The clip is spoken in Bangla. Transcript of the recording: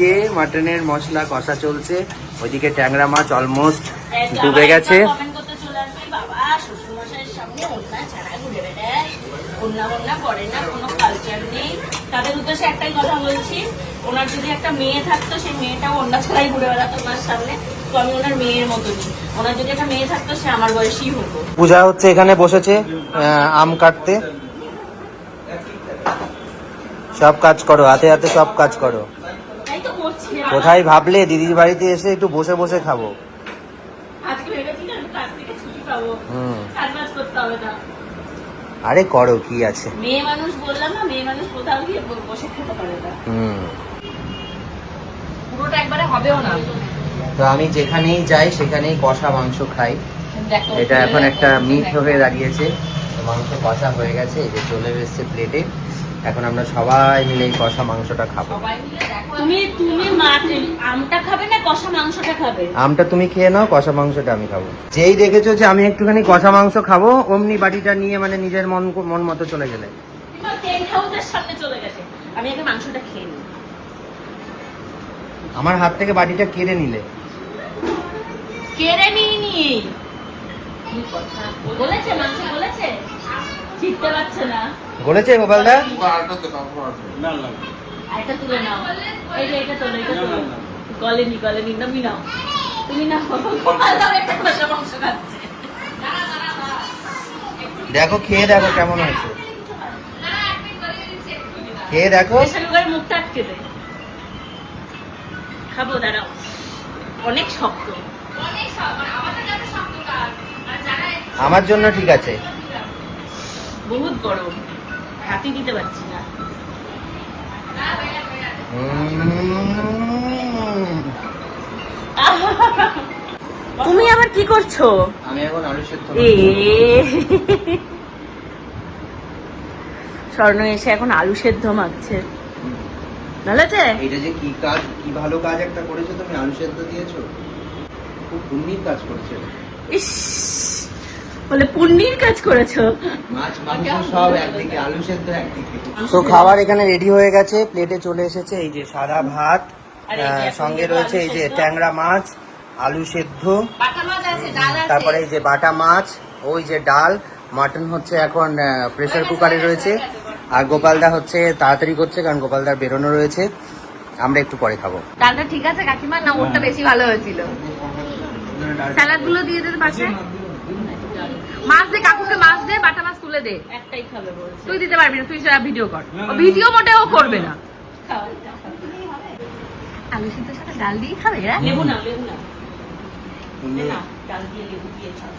যে মাটনের মশলা কষা চলছে ওইদিকে ট্যাংরা মাছ অলমোস্ট ডুবে গেছে। কমেন্ট করতে চলে আসবে বাবা শ্বশুরমশাইয়ের সামনে ওন্না ছাড়া ঘুরে বেড়ায়। ওন্না ওন্না করে না কোনো কালচার নেই। তাদের উদ্দেশ্যে একটাই কথা বলছি ওনার যদি একটা মেয়ে থাকতো সেই মেয়েটাও ওন্না ছাড়াই ঘুরে বেড়াতো ওনার সামনে। তো আমি ওনার মেয়ের মতনই। ওনার যদি একটা মেয়ে থাকতো সে আমার বয়সী হতো। পূজা হচ্ছে এখানে বসেছে আম কাটতে। সব কাজ করো হাতে হাতে সব কাজ করো। কোথায় ভাবলে দিদির বাড়িতে এসে একটু বসে বসে খাব? আরে করো কি আছে? মেয়ে মানুষ বললাম না মেয়ে মানুষ কোথাও গিয়ে বসে খেতে পারে না। হুম। পুরোটা একবারে হবেও না। তো আমি যেখানেই যাই সেখানেই কষা মাংস খাই। এটা এখন একটা মিট হয়ে দাঁড়িয়েছে। মাংস কষা হয়ে গেছে এই যে চলে এসেছে প্লেটে এখন আমরা সবাই মিলে এই কষা মাংসটা খাব। তুমি তুমি আমটা খাবে না কষা মাংসটা খাবে? আমটা তুমি খেয়ে নাও কষা মাংসটা আমি খাব। যেই দেখেছ যে আমি একটুখানি কষা মাংস খাব অমনি বাটিটা নিয়ে মানে নিজের মন মন মতো চলে গেলে। সামনে চলে গেছে। আমি আগে মাংসটা খেয়ে নিই। আমার হাত থেকে বাটিটা কেড়ে নিলে। কেড়ে নিই নি বলেছে মাংস বলেছে পারছে না। বলেছে গোপালদা আরেকটা তুলে নাও। এই যে এটা তোলো এটা তোলো। গলেনি গলেনি তুমি নাও। তুমি নাও। একটা কষা মাংস খাচ্ছে দেখো খেয়ে দেখো কেমন হয়েছে। খেয়ে দেখো। মুখটা আটকে দে। খাব দাঁড়াও। অনেক শক্ত। আমার জন্য ঠিক আছে। বহুত গরম। হাতি দিতে পারছি না। তুমি আবার কি করছ? আমি এখন আলু সেদ্ধ স্বর্ণ এসে এখন আলু সেদ্ধ মাখছে। ভালো আছে? এটা যে কি কাজ কি ভালো কাজ একটা করেছ তুমি? আলু সেদ্ধ দিয়েছ? খুব পুণ্যির কাজ করেছ ইস। বলে পুণ্যির কাজ করেছ? মাছ মাংস সব একদিকে আলু সেদ্ধ একদিকে। তো খাবার এখানে রেডি হয়ে গেছে প্লেটে চলে এসেছে এই যে সাদা ভাত সঙ্গে রয়েছে এই যে ট্যাংরা মাছ আলু সেদ্ধ বাটা মাছ আছে ডাল আছে। তারপরে এই যে বাটা মাছ ওই যে ডাল মাটন হচ্ছে এখন প্রেসার কুকারে রয়েছে। আর গোপালদা হচ্ছে তাড়াতাড়ি করছে কারণ গোপালদার বেরোনো রয়েছে। আমরা একটু পরে খাব। ডালটা ঠিক আছে কাকিমা? না ওরটা বেশি ভালো হয়েছিল। স্যালাডগুলো দিয়ে দিতে পারছে? মাছ দে কাকুকে মাছ দে বাটা মাছ তুলে দে। একটাই খাবে বলছে। তুই দিতে পারবি না তুই সেটা ভিডিও কর। ভিডিও মোটেও করবে না। আলু সিদ্ধর সাথে ডাল দিয়ে খাবে হ্যাঁ? লেবু না লেবু না। না ডাল দিয়ে লেবু দিয়ে খাও